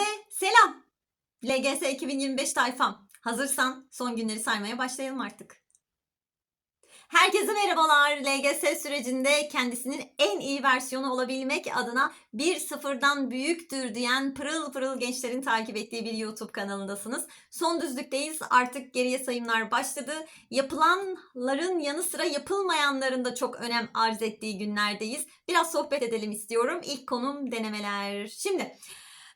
Herkese selam. LGS 2025 tayfam. Hazırsan son günleri saymaya başlayalım artık. Herkese merhabalar. LGS sürecinde kendisinin en iyi versiyonu olabilmek adına bir sıfırdan büyüktür diyen pırıl pırıl gençlerin takip ettiği bir YouTube kanalındasınız. Son düzlükteyiz. Artık geriye sayımlar başladı. Yapılanların yanı sıra yapılmayanların da çok önem arz ettiği günlerdeyiz. Biraz sohbet edelim istiyorum. İlk konum denemeler. Şimdi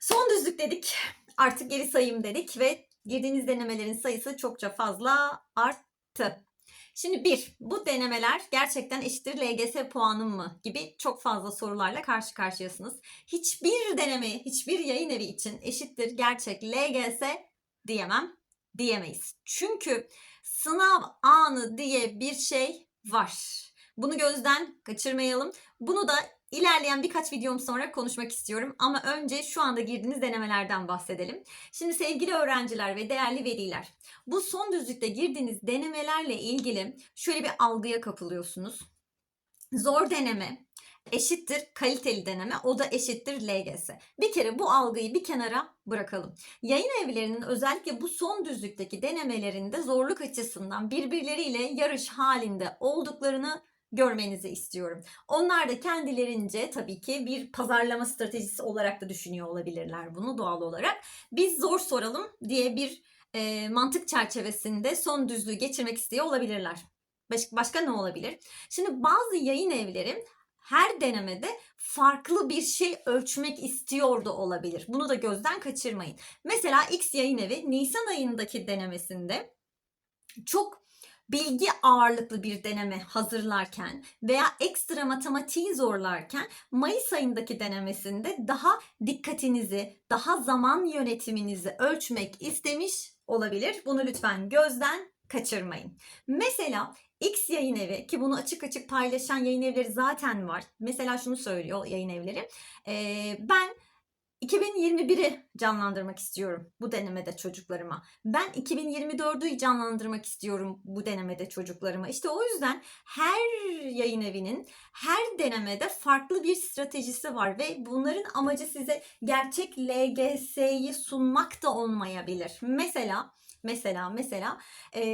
son düzlük dedik. Artık geri sayım dedik ve girdiğiniz denemelerin sayısı çokça fazla arttı. Şimdi bir, bu denemeler gerçekten eşittir LGS puanım mı gibi çok fazla sorularla karşı karşıyasınız. Hiçbir deneme, hiçbir yayın evi için eşittir gerçek LGS diyemem, diyemeyiz. Çünkü sınav anı diye bir şey var. Bunu gözden kaçırmayalım. Bunu da ilerleyen birkaç videom sonra konuşmak istiyorum. Ama önce şu anda girdiğiniz denemelerden bahsedelim. Şimdi sevgili öğrenciler ve değerli veliler, bu son düzlükte girdiğiniz denemelerle ilgili şöyle bir algıya kapılıyorsunuz. Zor deneme eşittir kaliteli deneme, o da eşittir LGS. Bir kere bu algıyı bir kenara bırakalım. Yayın evlerinin özellikle bu son düzlükteki denemelerinde zorluk açısından birbirleriyle yarış halinde olduklarını görmenizi istiyorum. Onlar da kendilerince tabii ki bir pazarlama stratejisi olarak da düşünüyor olabilirler bunu doğal olarak. Biz zor soralım diye bir e, mantık çerçevesinde son düzlüğü geçirmek istiyor olabilirler. Baş- başka ne olabilir? Şimdi bazı yayın evleri her denemede farklı bir şey ölçmek istiyor da olabilir. Bunu da gözden kaçırmayın. Mesela X yayın evi Nisan ayındaki denemesinde çok bilgi ağırlıklı bir deneme hazırlarken veya ekstra matematiği zorlarken Mayıs ayındaki denemesinde daha dikkatinizi, daha zaman yönetiminizi ölçmek istemiş olabilir. Bunu lütfen gözden kaçırmayın. Mesela X yayın evi ki bunu açık açık paylaşan yayın evleri zaten var. Mesela şunu söylüyor yayın evleri. Ee, ben 2021'i canlandırmak istiyorum bu denemede çocuklarıma. Ben 2024'ü canlandırmak istiyorum bu denemede çocuklarıma. İşte o yüzden her yayın evinin her denemede farklı bir stratejisi var ve bunların amacı size gerçek LGS'yi sunmak da olmayabilir. Mesela Mesela mesela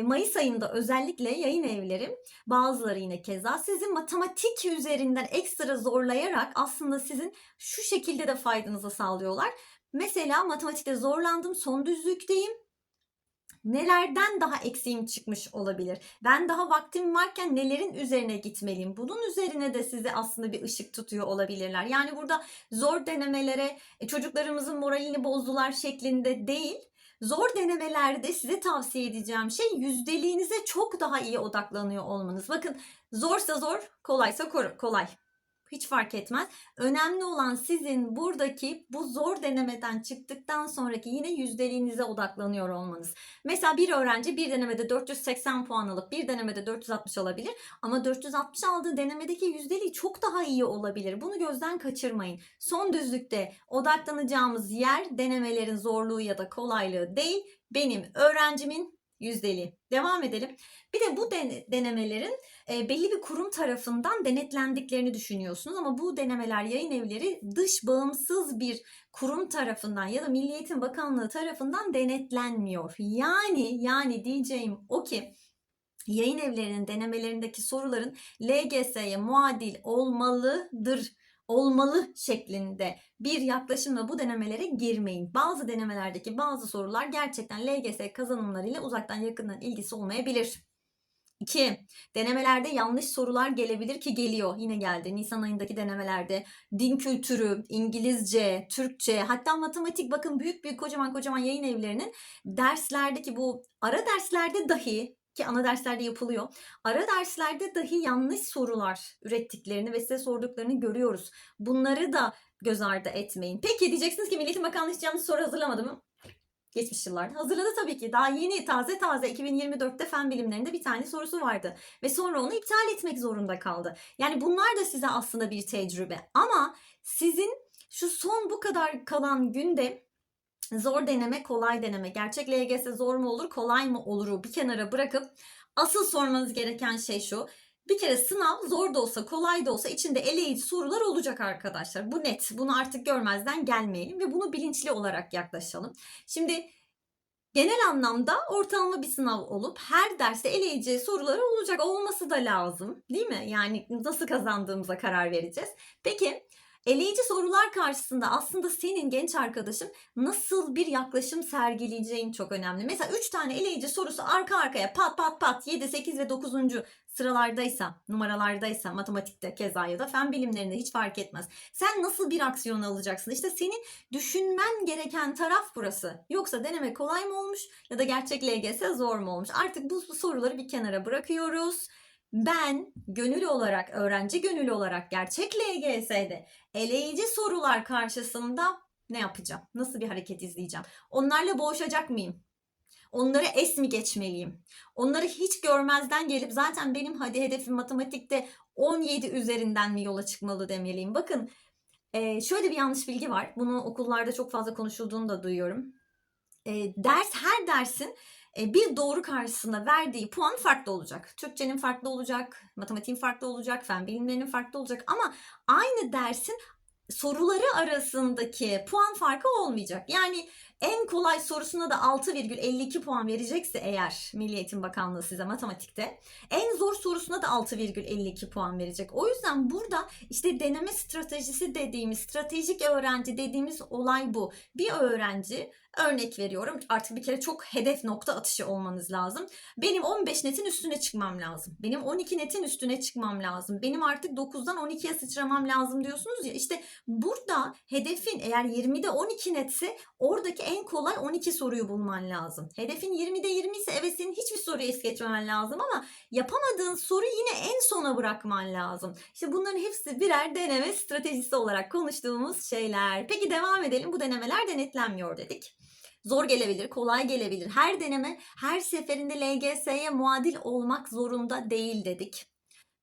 Mayıs ayında özellikle yayın evleri bazıları yine keza sizi matematik üzerinden ekstra zorlayarak aslında sizin şu şekilde de faydanızı sağlıyorlar. Mesela matematikte zorlandım, son düzlükteyim. Nelerden daha eksiğim çıkmış olabilir? Ben daha vaktim varken nelerin üzerine gitmeliyim? Bunun üzerine de size aslında bir ışık tutuyor olabilirler. Yani burada zor denemelere e, çocuklarımızın moralini bozdular şeklinde değil. Zor denemelerde size tavsiye edeceğim şey yüzdeliğinize çok daha iyi odaklanıyor olmanız. Bakın zorsa zor, kolaysa kolay. Hiç fark etmez. Önemli olan sizin buradaki bu zor denemeden çıktıktan sonraki yine yüzdeliğinize odaklanıyor olmanız. Mesela bir öğrenci bir denemede 480 puan alıp bir denemede 460 alabilir ama 460 aldığı denemedeki yüzdeliği çok daha iyi olabilir. Bunu gözden kaçırmayın. Son düzlükte odaklanacağımız yer denemelerin zorluğu ya da kolaylığı değil, benim öğrencimin yüzdeliği. Devam edelim. Bir de bu den- denemelerin e, belli bir kurum tarafından denetlendiklerini düşünüyorsunuz ama bu denemeler yayın evleri dış bağımsız bir kurum tarafından ya da Milli Eğitim Bakanlığı tarafından denetlenmiyor. Yani yani diyeceğim o ki yayın evlerinin denemelerindeki soruların LGS'ye muadil olmalıdır olmalı şeklinde bir yaklaşımla bu denemelere girmeyin. Bazı denemelerdeki bazı sorular gerçekten LGS kazanımlarıyla uzaktan yakından ilgisi olmayabilir. 2. Denemelerde yanlış sorular gelebilir ki geliyor. Yine geldi. Nisan ayındaki denemelerde din kültürü, İngilizce, Türkçe, hatta matematik bakın büyük büyük kocaman kocaman yayın evlerinin derslerdeki bu ara derslerde dahi ki ana derslerde yapılıyor. Ara derslerde dahi yanlış sorular ürettiklerini ve size sorduklarını görüyoruz. Bunları da göz ardı etmeyin. Peki diyeceksiniz ki Milli Eğitim Bakanlığı hiç yanlış soru hazırlamadı mı? Geçmiş yıllarda hazırladı tabii ki. Daha yeni taze taze 2024'te fen bilimlerinde bir tane sorusu vardı. Ve sonra onu iptal etmek zorunda kaldı. Yani bunlar da size aslında bir tecrübe. Ama sizin şu son bu kadar kalan günde zor deneme, kolay deneme, gerçek LGS zor mu olur, kolay mı oluru bir kenara bırakıp asıl sormanız gereken şey şu. Bir kere sınav zor da olsa kolay da olsa içinde eleyici sorular olacak arkadaşlar. Bu net. Bunu artık görmezden gelmeyelim ve bunu bilinçli olarak yaklaşalım. Şimdi genel anlamda ortalama bir sınav olup her derste eleyici soruları olacak. Olması da lazım değil mi? Yani nasıl kazandığımıza karar vereceğiz. Peki eleyici sorular karşısında aslında senin genç arkadaşım nasıl bir yaklaşım sergileyeceğin çok önemli. Mesela 3 tane eleyici sorusu arka arkaya pat pat pat 7, 8 ve 9. sıralardaysa, numaralardaysa, matematikte keza ya da fen bilimlerinde hiç fark etmez. Sen nasıl bir aksiyon alacaksın? İşte senin düşünmen gereken taraf burası. Yoksa deneme kolay mı olmuş ya da gerçek LGS zor mu olmuş? Artık bu soruları bir kenara bırakıyoruz. Ben gönül olarak, öğrenci gönüllü olarak gerçek LGS'de eleyici sorular karşısında ne yapacağım? Nasıl bir hareket izleyeceğim? Onlarla boğuşacak mıyım? Onları es mi geçmeliyim? Onları hiç görmezden gelip zaten benim hadi hedefim matematikte 17 üzerinden mi yola çıkmalı demeliyim? Bakın e, şöyle bir yanlış bilgi var. Bunu okullarda çok fazla konuşulduğunu da duyuyorum. E, ders her dersin bir doğru karşısında verdiği puan farklı olacak. Türkçenin farklı olacak, matematiğin farklı olacak, fen bilimlerinin farklı olacak ama aynı dersin soruları arasındaki puan farkı olmayacak. Yani en kolay sorusuna da 6,52 puan verecekse eğer Milli Eğitim Bakanlığı size matematikte en zor sorusuna da 6,52 puan verecek. O yüzden burada işte deneme stratejisi dediğimiz, stratejik öğrenci dediğimiz olay bu. Bir öğrenci örnek veriyorum artık bir kere çok hedef nokta atışı olmanız lazım. Benim 15 netin üstüne çıkmam lazım. Benim 12 netin üstüne çıkmam lazım. Benim artık 9'dan 12'ye sıçramam lazım diyorsunuz ya. İşte burada hedefin eğer 20'de 12 netse oradaki en kolay 12 soruyu bulman lazım. Hedefin 20'de 20 ise evet senin hiçbir soruyu es geçmemen lazım ama yapamadığın soru yine en sona bırakman lazım. İşte bunların hepsi birer deneme stratejisi olarak konuştuğumuz şeyler. Peki devam edelim. Bu denemeler denetlenmiyor dedik. Zor gelebilir, kolay gelebilir. Her deneme her seferinde LGS'ye muadil olmak zorunda değil dedik.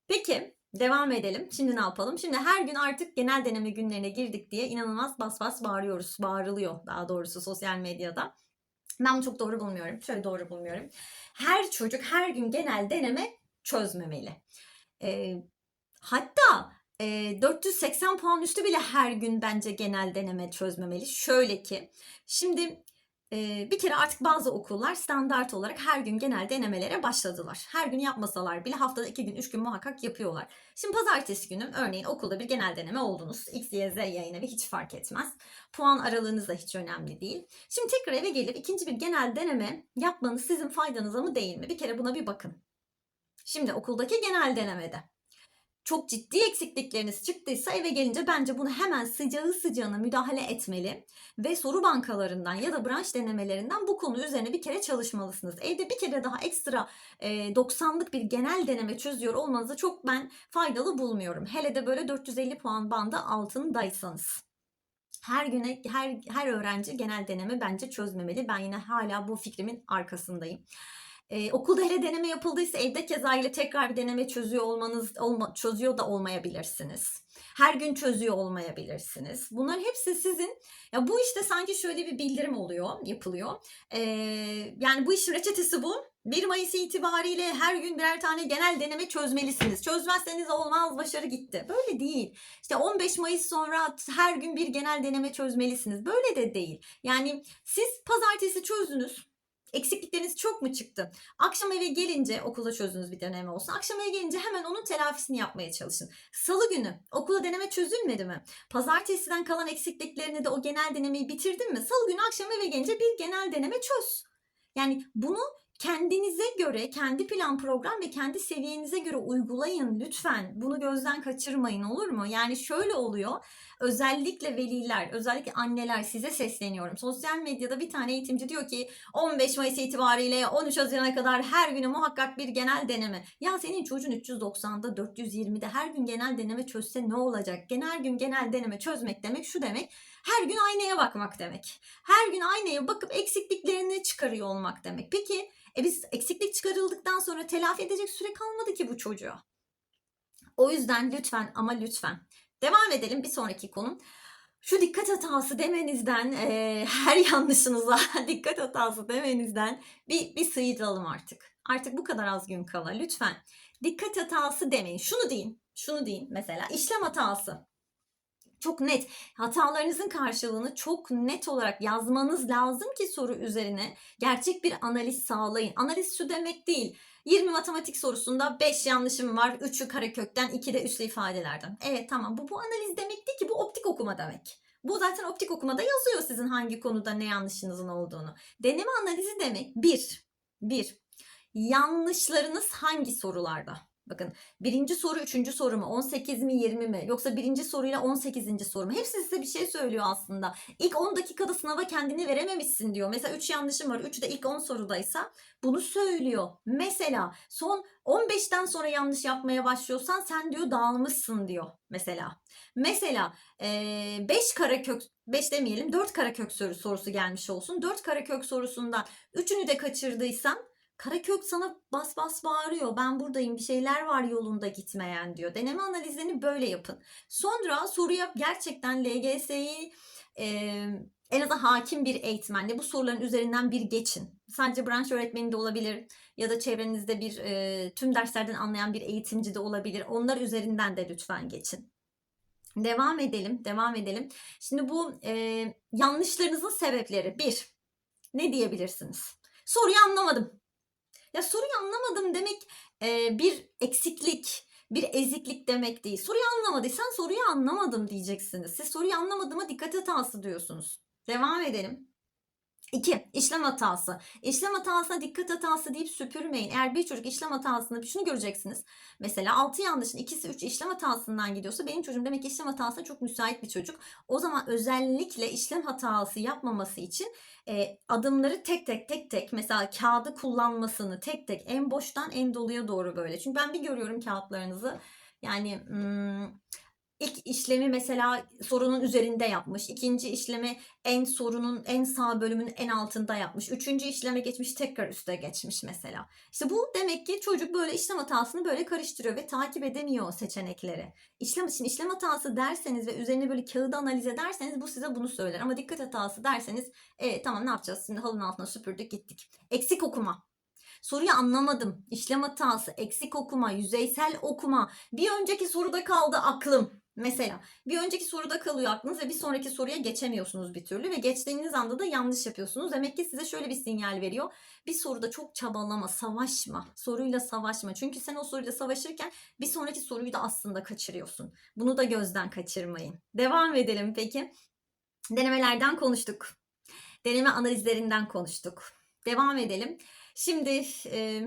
Peki devam edelim. Şimdi ne yapalım? Şimdi her gün artık genel deneme günlerine girdik diye inanılmaz bas bas bağırıyoruz. Bağırılıyor daha doğrusu sosyal medyada. Ben çok doğru bulmuyorum. Şöyle doğru bulmuyorum. Her çocuk her gün genel deneme çözmemeli. Ee, hatta e, 480 puan üstü bile her gün bence genel deneme çözmemeli. Şöyle ki şimdi e, bir kere artık bazı okullar standart olarak her gün genel denemelere başladılar. Her gün yapmasalar bile haftada iki gün, üç gün muhakkak yapıyorlar. Şimdi pazartesi günü örneğin okulda bir genel deneme oldunuz. X, Y, Z yayını ve hiç fark etmez. Puan aralığınız da hiç önemli değil. Şimdi tekrar eve gelip ikinci bir genel deneme yapmanız sizin faydanıza mı değil mi? Bir kere buna bir bakın. Şimdi okuldaki genel denemede çok ciddi eksiklikleriniz çıktıysa eve gelince bence bunu hemen sıcağı sıcağına müdahale etmeli ve soru bankalarından ya da branş denemelerinden bu konu üzerine bir kere çalışmalısınız. Evde bir kere daha ekstra e, 90'lık bir genel deneme çözüyor olmanızı çok ben faydalı bulmuyorum. Hele de böyle 450 puan bandı altındaysanız. Her güne her her öğrenci genel deneme bence çözmemeli. Ben yine hala bu fikrimin arkasındayım. Ee, okulda hele deneme yapıldıysa evde keza ile tekrar bir deneme çözüyor olmanız olma, çözüyor da olmayabilirsiniz. Her gün çözüyor olmayabilirsiniz. Bunların hepsi sizin ya bu işte sanki şöyle bir bildirim oluyor, yapılıyor. Ee, yani bu işin reçetesi bu. 1 Mayıs itibariyle her gün birer tane genel deneme çözmelisiniz. Çözmezseniz olmaz başarı gitti. Böyle değil. İşte 15 Mayıs sonra her gün bir genel deneme çözmelisiniz. Böyle de değil. Yani siz pazartesi çözdünüz. Eksiklikleriniz çok mu çıktı? Akşam eve gelince okulda çözdüğünüz bir deneme olsun. Akşam eve gelince hemen onun telafisini yapmaya çalışın. Salı günü okulda deneme çözülmedi mi? Pazartesiden kalan eksikliklerini de o genel denemeyi bitirdin mi? Salı günü akşam eve gelince bir genel deneme çöz. Yani bunu kendinize göre, kendi plan program ve kendi seviyenize göre uygulayın lütfen. Bunu gözden kaçırmayın olur mu? Yani şöyle oluyor. Özellikle veliler, özellikle anneler size sesleniyorum. Sosyal medyada bir tane eğitimci diyor ki 15 Mayıs itibariyle 13 Haziran'a kadar her günü muhakkak bir genel deneme. Ya senin çocuğun 390'da 420'de her gün genel deneme çözse ne olacak? Genel gün genel deneme çözmek demek şu demek. Her gün aynaya bakmak demek. Her gün aynaya bakıp eksikliklerini çıkarıyor olmak demek. Peki e biz eksiklik çıkarıldıktan sonra telafi edecek süre kalmadı ki bu çocuğa. O yüzden lütfen ama lütfen. Devam edelim bir sonraki konum. Şu dikkat hatası demenizden, e, her yanlışınıza dikkat hatası demenizden bir, bir sıyrılalım artık. Artık bu kadar az gün kala lütfen. Dikkat hatası demeyin. Şunu deyin. Şunu deyin mesela. işlem hatası. Çok net. Hatalarınızın karşılığını çok net olarak yazmanız lazım ki soru üzerine gerçek bir analiz sağlayın. Analiz şu demek değil. 20 matematik sorusunda 5 yanlışım var. 3'ü karekökten, 2 de üslü ifadelerden. Evet tamam bu bu analiz demek değil ki bu optik okuma demek. Bu zaten optik okumada yazıyor sizin hangi konuda ne yanlışınızın olduğunu. Deneme analizi demek bir, bir yanlışlarınız hangi sorularda? Bakın birinci soru üçüncü soru mu 18 mi 20 mi yoksa birinci soruyla 18. soru mu? Hepsi size bir şey söylüyor aslında. İlk 10 dakikada sınava kendini verememişsin diyor. Mesela 3 yanlışım var 3 de ilk 10 sorudaysa bunu söylüyor. Mesela son 15'ten sonra yanlış yapmaya başlıyorsan sen diyor dağılmışsın diyor mesela. Mesela 5 karekök 5 demeyelim 4 karekök soru, sorusu gelmiş olsun. 4 karekök sorusundan 3'ünü de kaçırdıysan Karakök sana bas bas bağırıyor. Ben buradayım bir şeyler var yolunda gitmeyen diyor. Deneme analizlerini böyle yapın. Sonra soruya gerçekten LGS'yi e, en azından hakim bir eğitmenle bu soruların üzerinden bir geçin. Sadece branş öğretmeni de olabilir ya da çevrenizde bir e, tüm derslerden anlayan bir eğitimci de olabilir. Onlar üzerinden de lütfen geçin. Devam edelim, devam edelim. Şimdi bu e, yanlışlarınızın sebepleri. Bir, ne diyebilirsiniz? Soruyu anlamadım. Ya soruyu anlamadım demek e, bir eksiklik, bir eziklik demek değil. Soruyu anlamadıysan soruyu anlamadım diyeceksiniz. Siz soruyu anlamadığıma dikkat hatası diyorsunuz. Devam edelim. 2. işlem hatası. İşlem hatasına dikkat hatası deyip süpürmeyin. Eğer bir çocuk işlem hatasını şunu göreceksiniz. Mesela 6 yanlışın ikisi 3 işlem hatasından gidiyorsa benim çocuğum demek ki işlem hatasına çok müsait bir çocuk. O zaman özellikle işlem hatası yapmaması için e, adımları tek tek tek tek mesela kağıdı kullanmasını tek tek en boştan en doluya doğru böyle. Çünkü ben bir görüyorum kağıtlarınızı. Yani hmm, İlk işlemi mesela sorunun üzerinde yapmış. ikinci işlemi en sorunun en sağ bölümünün en altında yapmış. Üçüncü işleme geçmiş tekrar üste geçmiş mesela. İşte bu demek ki çocuk böyle işlem hatasını böyle karıştırıyor ve takip edemiyor seçenekleri. İşlem için işlem hatası derseniz ve üzerine böyle kağıdı analiz ederseniz bu size bunu söyler. Ama dikkat hatası derseniz e, tamam ne yapacağız şimdi halının altına süpürdük gittik. Eksik okuma. Soruyu anlamadım. İşlem hatası, eksik okuma, yüzeysel okuma. Bir önceki soruda kaldı aklım. Mesela bir önceki soruda kalıyor aklınız ve bir sonraki soruya geçemiyorsunuz bir türlü ve geçtiğiniz anda da yanlış yapıyorsunuz. Demek ki size şöyle bir sinyal veriyor. Bir soruda çok çabalama, savaşma. Soruyla savaşma. Çünkü sen o soruyla savaşırken bir sonraki soruyu da aslında kaçırıyorsun. Bunu da gözden kaçırmayın. Devam edelim peki. Denemelerden konuştuk. Deneme analizlerinden konuştuk. Devam edelim. Şimdi e,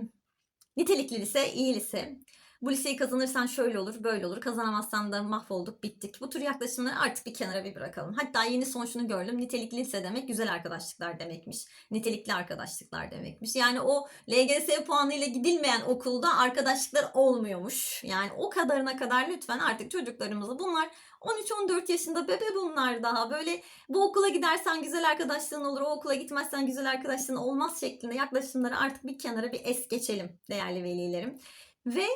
nitelikli lise, iyi lise. Bu liseyi kazanırsan şöyle olur, böyle olur. Kazanamazsan da mahvolduk, bittik. Bu tür yaklaşımları artık bir kenara bir bırakalım. Hatta yeni son şunu gördüm. Nitelikli lise demek güzel arkadaşlıklar demekmiş. Nitelikli arkadaşlıklar demekmiş. Yani o LGS puanıyla gidilmeyen okulda arkadaşlıklar olmuyormuş. Yani o kadarına kadar lütfen artık çocuklarımızı bunlar 13-14 yaşında bebe bunlar daha. Böyle bu okula gidersen güzel arkadaşlığın olur, o okula gitmezsen güzel arkadaşlığın olmaz şeklinde yaklaşımları artık bir kenara bir es geçelim değerli velilerim. Ve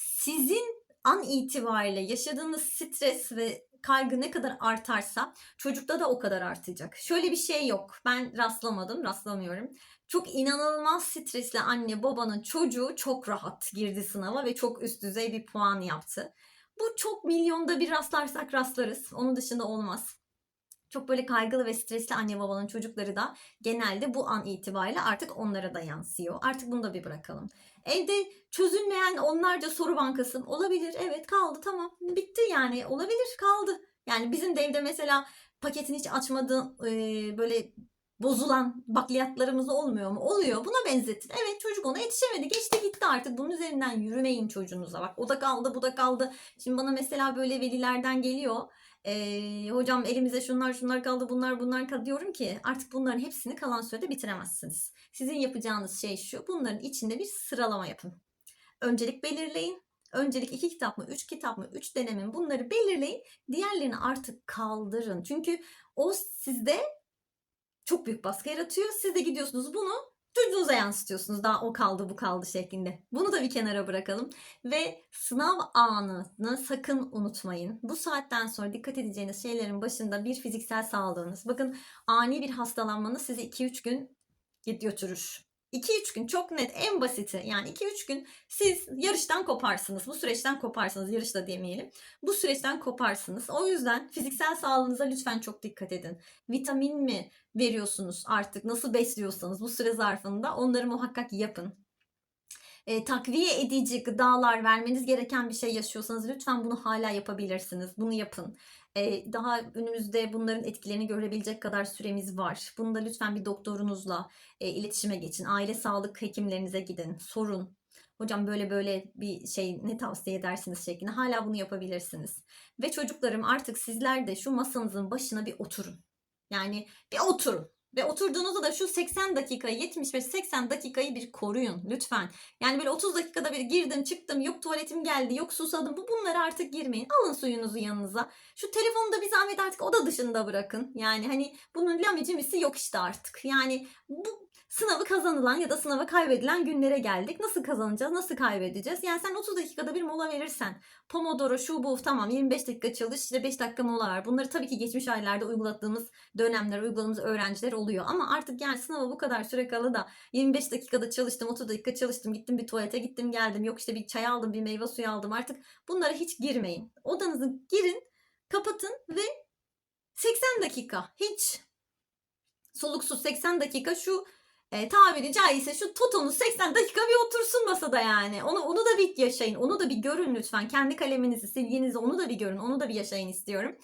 sizin an itibariyle yaşadığınız stres ve kaygı ne kadar artarsa çocukta da o kadar artacak. Şöyle bir şey yok. Ben rastlamadım, rastlamıyorum. Çok inanılmaz stresli anne babanın çocuğu çok rahat girdi sınava ve çok üst düzey bir puan yaptı. Bu çok milyonda bir rastlarsak rastlarız. Onun dışında olmaz. Çok böyle kaygılı ve stresli anne babanın çocukları da genelde bu an itibariyle artık onlara da yansıyor. Artık bunu da bir bırakalım. Evde çözülmeyen onlarca soru bankası olabilir. Evet kaldı tamam bitti yani olabilir kaldı. Yani bizim de evde mesela paketini hiç açmadığı böyle bozulan bakliyatlarımız olmuyor mu? Oluyor. Buna benzetin. Evet çocuk ona yetişemedi. Geçti gitti artık. Bunun üzerinden yürümeyin çocuğunuza. Bak o da kaldı bu da kaldı. Şimdi bana mesela böyle velilerden geliyor. Ee, hocam elimize şunlar şunlar kaldı bunlar bunlar kaldı diyorum ki artık bunların hepsini kalan sürede bitiremezsiniz. Sizin yapacağınız şey şu bunların içinde bir sıralama yapın. Öncelik belirleyin. Öncelik iki kitap mı, üç kitap mı, üç denemin bunları belirleyin. Diğerlerini artık kaldırın. Çünkü o sizde çok büyük baskı yaratıyor. Siz de gidiyorsunuz bunu çocuğunuza yansıtıyorsunuz. Daha o kaldı bu kaldı şeklinde. Bunu da bir kenara bırakalım. Ve sınav anını sakın unutmayın. Bu saatten sonra dikkat edeceğiniz şeylerin başında bir fiziksel sağlığınız. Bakın ani bir hastalanmanız sizi 2-3 gün götürür. 2-3 gün çok net en basiti yani 2-3 gün siz yarıştan koparsınız. Bu süreçten koparsınız. Yarış da demeyelim. Bu süreçten koparsınız. O yüzden fiziksel sağlığınıza lütfen çok dikkat edin. Vitamin mi veriyorsunuz artık nasıl besliyorsanız bu süre zarfında onları muhakkak yapın. E, takviye edici gıdalar vermeniz gereken bir şey yaşıyorsanız lütfen bunu hala yapabilirsiniz. Bunu yapın. E, daha önümüzde bunların etkilerini görebilecek kadar süremiz var. Bunu da lütfen bir doktorunuzla e, iletişime geçin. Aile sağlık hekimlerinize gidin. Sorun. Hocam böyle böyle bir şey ne tavsiye edersiniz şeklinde hala bunu yapabilirsiniz. Ve çocuklarım artık sizler de şu masanızın başına bir oturun. Yani bir oturun. Ve oturduğunuzda da şu 80 dakikayı 75-80 dakikayı bir koruyun lütfen. Yani böyle 30 dakikada bir girdim çıktım yok tuvaletim geldi yok susadım bu bunlara artık girmeyin. Alın suyunuzu yanınıza. Şu telefonu da bir zahmet artık oda dışında bırakın. Yani hani bunun lamicimisi yok işte artık. Yani bu sınavı kazanılan ya da sınavı kaybedilen günlere geldik. Nasıl kazanacağız? Nasıl kaybedeceğiz? Yani sen 30 dakikada bir mola verirsen Pomodoro şu bu tamam 25 dakika çalış işte 5 dakika mola ver. Bunları tabii ki geçmiş aylarda uyguladığımız dönemler uyguladığımız öğrenciler oluyor. Ama artık yani sınava bu kadar süre kalı da 25 dakikada çalıştım 30 dakika çalıştım gittim bir tuvalete gittim geldim yok işte bir çay aldım bir meyve suyu aldım artık bunlara hiç girmeyin. Odanızı girin kapatın ve 80 dakika hiç soluksuz 80 dakika şu e, tabiri caizse şu totonuz 80 dakika bir otursun masada yani. Onu onu da bir yaşayın. Onu da bir görün lütfen. Kendi kaleminizi, silginizi onu da bir görün. Onu da bir yaşayın istiyorum.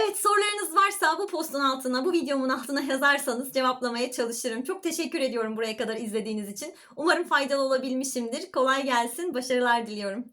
Evet sorularınız varsa bu postun altına, bu videomun altına yazarsanız cevaplamaya çalışırım. Çok teşekkür ediyorum buraya kadar izlediğiniz için. Umarım faydalı olabilmişimdir. Kolay gelsin. Başarılar diliyorum.